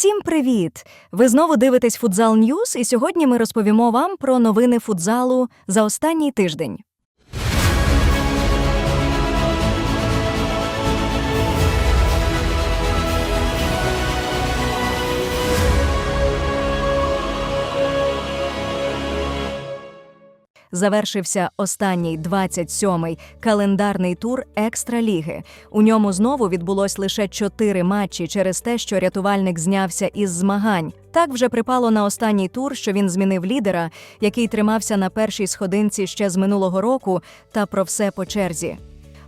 Всім привіт! Ви знову дивитесь Футзал Ньюз, і сьогодні ми розповімо вам про новини футзалу за останній тиждень. Завершився останній 27-й календарний тур екстраліги. У ньому знову відбулось лише чотири матчі через те, що рятувальник знявся із змагань. Так вже припало на останній тур, що він змінив лідера, який тримався на першій сходинці ще з минулого року, та про все по черзі.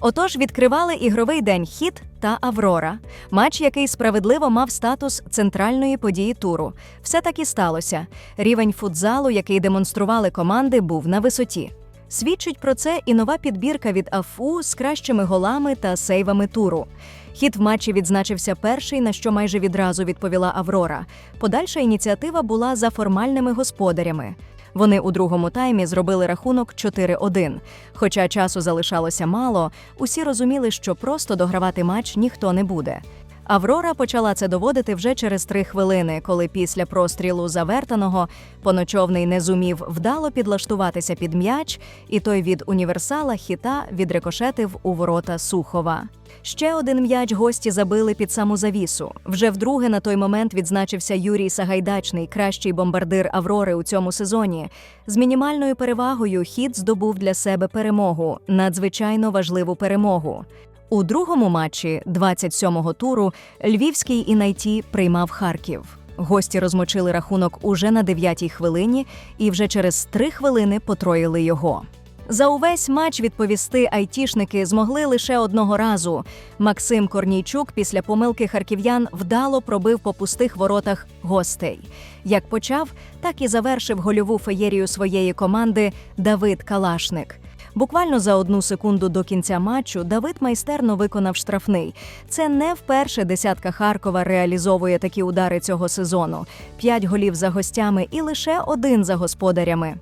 Отож, відкривали ігровий день Хіт та Аврора, матч, який справедливо мав статус центральної події туру. Все так і сталося. Рівень футзалу, який демонстрували команди, був на висоті. Свідчить про це і нова підбірка від АФУ з кращими голами та сейвами туру. Хід в матчі відзначився перший, на що майже відразу відповіла Аврора. Подальша ініціатива була за формальними господарями. Вони у другому таймі зробили рахунок 4-1. Хоча часу залишалося мало, усі розуміли, що просто догравати матч ніхто не буде. Аврора почала це доводити вже через три хвилини, коли після прострілу завертаного поночовний не зумів вдало підлаштуватися під м'яч, і той від універсала хіта відрикошетив у ворота Сухова. Ще один м'яч гості забили під саму завісу. Вже вдруге на той момент відзначився Юрій Сагайдачний, кращий бомбардир Аврори у цьому сезоні. З мінімальною перевагою хід здобув для себе перемогу, надзвичайно важливу перемогу. У другому матчі 27-го туру львівський інайті приймав Харків. Гості розмочили рахунок уже на 9-й хвилині і вже через три хвилини потроїли його. За увесь матч відповісти айтішники змогли лише одного разу. Максим Корнійчук після помилки харків'ян вдало пробив по пустих воротах гостей. Як почав, так і завершив гольову феєрію своєї команди Давид Калашник. Буквально за одну секунду до кінця матчу Давид майстерно виконав штрафний. Це не вперше десятка Харкова реалізовує такі удари цього сезону: п'ять голів за гостями і лише один за господарями.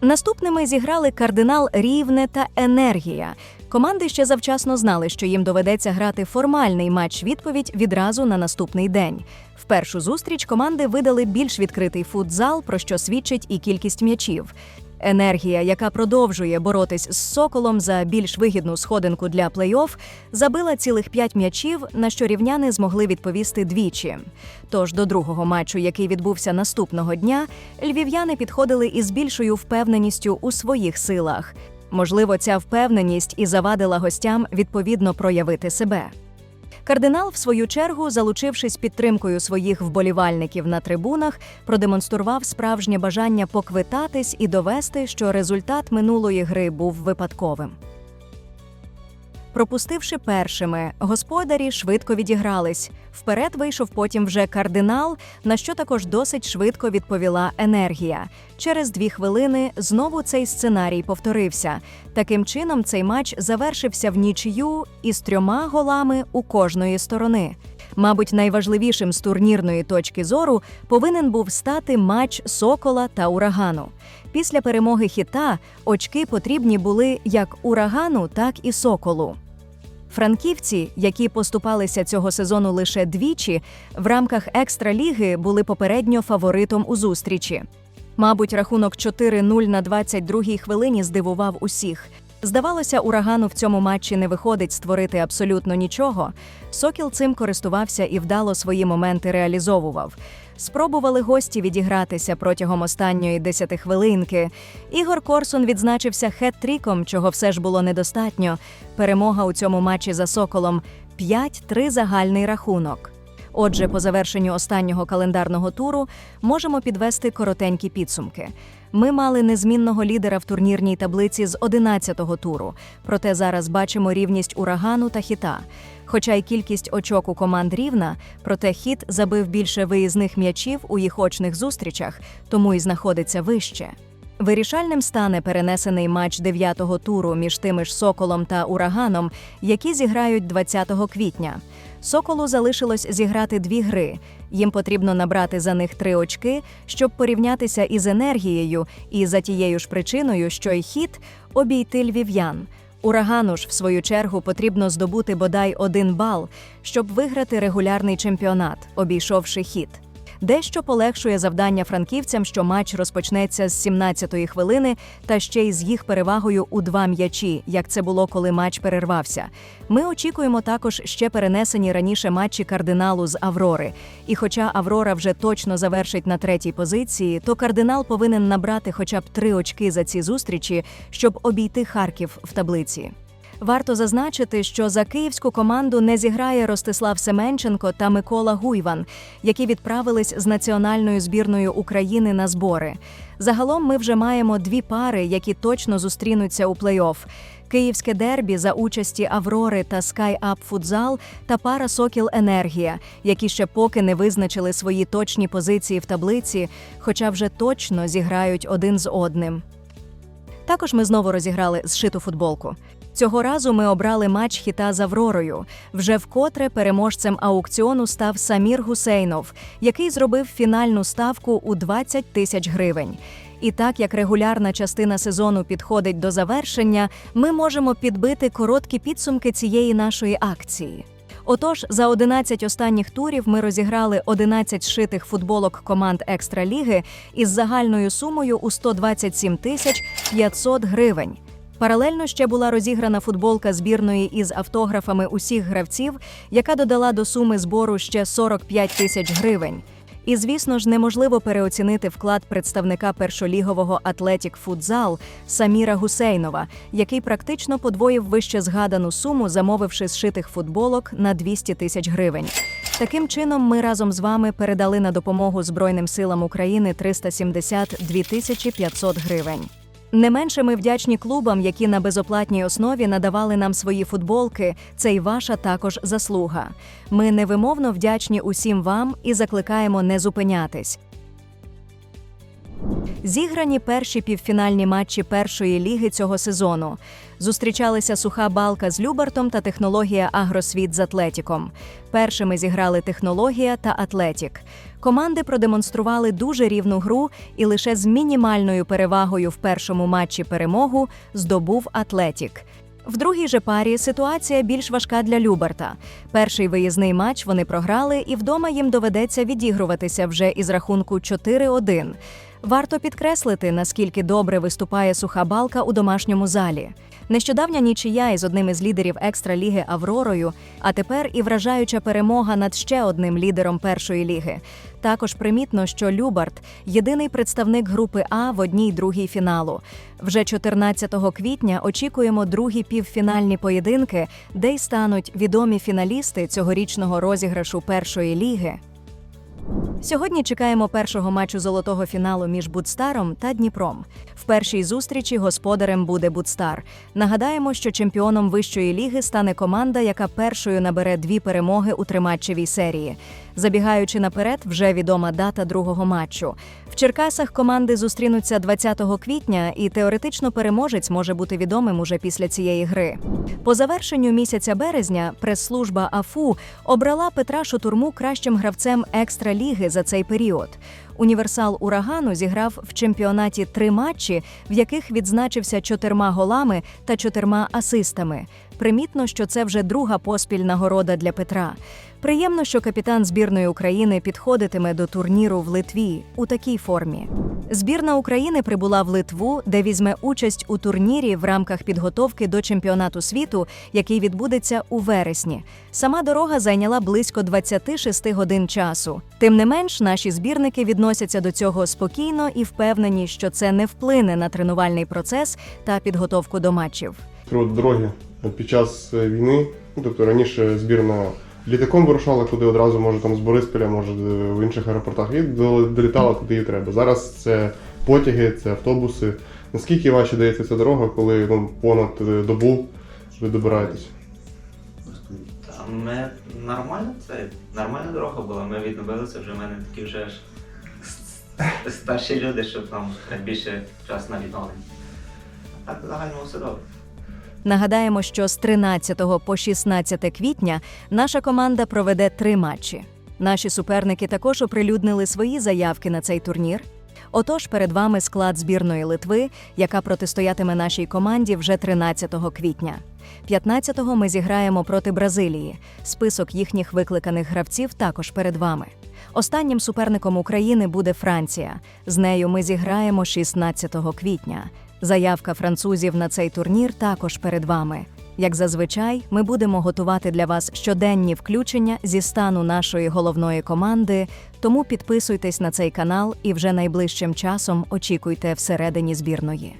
Наступними зіграли кардинал Рівне та Енергія. Команди ще завчасно знали, що їм доведеться грати формальний матч відповідь відразу на наступний день. В першу зустріч команди видали більш відкритий футзал, про що свідчить і кількість м'ячів. Енергія, яка продовжує боротись з соколом за більш вигідну сходинку для плей-офф, забила цілих п'ять м'ячів, на що рівняни змогли відповісти двічі. Тож до другого матчу, який відбувся наступного дня, львів'яни підходили із більшою впевненістю у своїх силах. Можливо, ця впевненість і завадила гостям відповідно проявити себе. Кардинал, в свою чергу, залучившись підтримкою своїх вболівальників на трибунах, продемонстрував справжнє бажання поквитатись і довести, що результат минулої гри був випадковим. Пропустивши першими, господарі швидко відігрались. Вперед вийшов потім вже кардинал, на що також досить швидко відповіла енергія. Через дві хвилини знову цей сценарій повторився. Таким чином, цей матч завершився в нічию із трьома голами у кожної сторони. Мабуть, найважливішим з турнірної точки зору повинен був стати матч Сокола та урагану. Після перемоги хіта очки потрібні були як урагану, так і соколу. Франківці, які поступалися цього сезону лише двічі, в рамках екстраліги були попередньо фаворитом у зустрічі. Мабуть, рахунок 4-0 на 22-й хвилині здивував усіх. Здавалося, урагану в цьому матчі не виходить створити абсолютно нічого. Сокіл цим користувався і вдало свої моменти реалізовував. Спробували гості відігратися протягом останньої десятихвилинки. Ігор Корсун відзначився хет-тріком, чого все ж було недостатньо. Перемога у цьому матчі за соколом 5-3 загальний рахунок. Отже, по завершенню останнього календарного туру можемо підвести коротенькі підсумки. Ми мали незмінного лідера в турнірній таблиці з 11-го туру, проте зараз бачимо рівність урагану та хіта. Хоча й кількість очок у команд рівна, проте хіт забив більше виїзних м'ячів у їх очних зустрічах, тому і знаходиться вище. Вирішальним стане перенесений матч 9-го туру між тими ж Соколом та Ураганом, які зіграють 20 квітня. Соколу залишилось зіграти дві гри. Їм потрібно набрати за них три очки, щоб порівнятися із енергією, і за тією ж причиною, що й хід обійти львів'ян. Урагану ж, в свою чергу, потрібно здобути бодай один бал, щоб виграти регулярний чемпіонат, обійшовши хід. Дещо полегшує завдання франківцям, що матч розпочнеться з 17-ї хвилини та ще й з їх перевагою у два м'ячі, як це було, коли матч перервався. Ми очікуємо також ще перенесені раніше матчі кардиналу з Аврори. І хоча Аврора вже точно завершить на третій позиції, то кардинал повинен набрати хоча б три очки за ці зустрічі, щоб обійти Харків в таблиці. Варто зазначити, що за київську команду не зіграє Ростислав Семенченко та Микола Гуйван, які відправились з національною збірною України на збори. Загалом ми вже маємо дві пари, які точно зустрінуться у плей-офф. Київське дербі за участі Аврори та Up Футзал та пара Сокіл Енергія, які ще поки не визначили свої точні позиції в таблиці, хоча вже точно зіграють один з одним. Також ми знову розіграли зшиту футболку. Цього разу ми обрали матч хіта з Авророю. Вже вкотре переможцем аукціону став Самір Гусейнов, який зробив фінальну ставку у 20 тисяч гривень. І так як регулярна частина сезону підходить до завершення, ми можемо підбити короткі підсумки цієї нашої акції. Отож, за 11 останніх турів ми розіграли 11 шитих футболок команд Екстраліги із загальною сумою у 127 тисяч 500 гривень. Паралельно ще була розіграна футболка збірної із автографами усіх гравців, яка додала до суми збору ще 45 тисяч гривень. І, звісно ж, неможливо переоцінити вклад представника першолігового Атлетік Футзал Саміра Гусейнова, який практично подвоїв вище згадану суму, замовивши зшитих футболок на 200 тисяч гривень. Таким чином, ми разом з вами передали на допомогу Збройним силам України 372 тисячі 500 гривень. Не менше ми вдячні клубам, які на безоплатній основі надавали нам свої футболки. Це й ваша також заслуга. Ми невимовно вдячні усім вам і закликаємо не зупинятись. Зіграні перші півфінальні матчі першої ліги цього сезону. Зустрічалися суха балка з Любартом та технологія Агросвіт з Атлетіком. Першими зіграли технологія та Атлетік. Команди продемонстрували дуже рівну гру і лише з мінімальною перевагою в першому матчі перемогу здобув Атлетік. В другій же парі ситуація більш важка для Люберта. Перший виїзний матч вони програли, і вдома їм доведеться відігруватися вже із рахунку 4-1. Варто підкреслити, наскільки добре виступає суха балка у домашньому залі. Нещодавня нічия із одним із лідерів екстраліги Авророю, а тепер і вражаюча перемога над ще одним лідером першої ліги. Також примітно, що Любарт єдиний представник групи А в одній другій фіналу. Вже 14 квітня очікуємо другі півфінальні поєдинки, де й стануть відомі фіналісти цьогорічного розіграшу першої ліги. Сьогодні чекаємо першого матчу золотого фіналу між Будстаром та Дніпром. В першій зустрічі господарем буде Будстар. Нагадаємо, що чемпіоном вищої ліги стане команда, яка першою набере дві перемоги у триматчевій серії. Забігаючи наперед, вже відома дата другого матчу. В Черкасах команди зустрінуться 20 квітня, і теоретично переможець може бути відомим уже після цієї гри. По завершенню місяця березня прес-служба АФУ обрала Петра Шутурму кращим гравцем екстраліги за цей період. Універсал урагану зіграв в чемпіонаті три матчі, в яких відзначився чотирма голами та чотирма асистами. Примітно, що це вже друга поспіль нагорода для Петра. Приємно, що капітан збірної України підходитиме до турніру в Литві у такій формі. Збірна України прибула в Литву, де візьме участь у турнірі в рамках підготовки до чемпіонату світу, який відбудеться у вересні. Сама дорога зайняла близько 26 годин часу. Тим не менш, наші збірники відносяться до цього спокійно і впевнені, що це не вплине на тренувальний процес та підготовку до матчів. Привод дороги під час е, війни. Ну, тобто раніше збірна літаком вирушала, куди одразу може там з Борисполя, може е, в інших аеропортах, і долітала куди їй треба. Зараз це потяги, це автобуси. Наскільки важче дається ця дорога, коли ну, понад е, добу ви добираєтесь? Ми нормально це нормальна дорога була. Ми відновилися вже в мене такі вже ж старші люди, щоб там більше часу на відновлення. А так в загальному все добре. Нагадаємо, що з 13 по 16 квітня наша команда проведе три матчі. Наші суперники також оприлюднили свої заявки на цей турнір. Отож, перед вами склад збірної Литви, яка протистоятиме нашій команді вже 13 квітня. 15-го ми зіграємо проти Бразилії. Список їхніх викликаних гравців також перед вами. Останнім суперником України буде Франція. З нею ми зіграємо 16 квітня. Заявка французів на цей турнір також перед вами. Як зазвичай, ми будемо готувати для вас щоденні включення зі стану нашої головної команди, тому підписуйтесь на цей канал і вже найближчим часом очікуйте всередині збірної.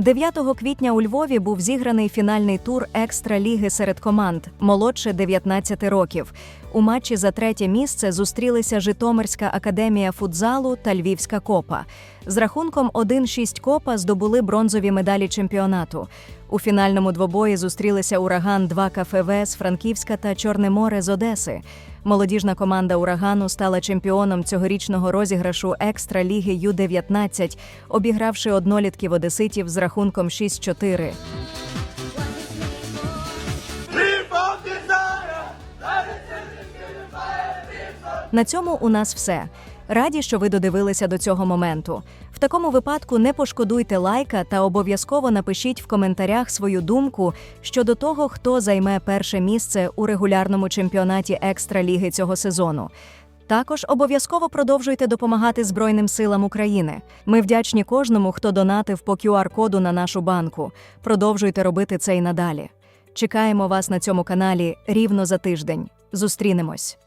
9 квітня у Львові був зіграний фінальний тур екстра-ліги серед команд молодше 19 років. У матчі за третє місце зустрілися Житомирська академія футзалу та Львівська копа. З рахунком 1-6 копа здобули бронзові медалі чемпіонату. У фінальному двобої зустрілися Ураган 2 КФВ з Франківська та Чорне море з Одеси. Молодіжна команда Урагану стала чемпіоном цьогорічного розіграшу екстра ліги Ю-19, обігравши однолітків одеситів з рахунком 6-4. На цьому у нас все. Раді, що ви додивилися до цього моменту. В такому випадку не пошкодуйте лайка та обов'язково напишіть в коментарях свою думку щодо того, хто займе перше місце у регулярному чемпіонаті екстра ліги цього сезону. Також обов'язково продовжуйте допомагати Збройним силам України. Ми вдячні кожному, хто донатив по QR-коду на нашу банку. Продовжуйте робити це й надалі. Чекаємо вас на цьому каналі рівно за тиждень. Зустрінемось.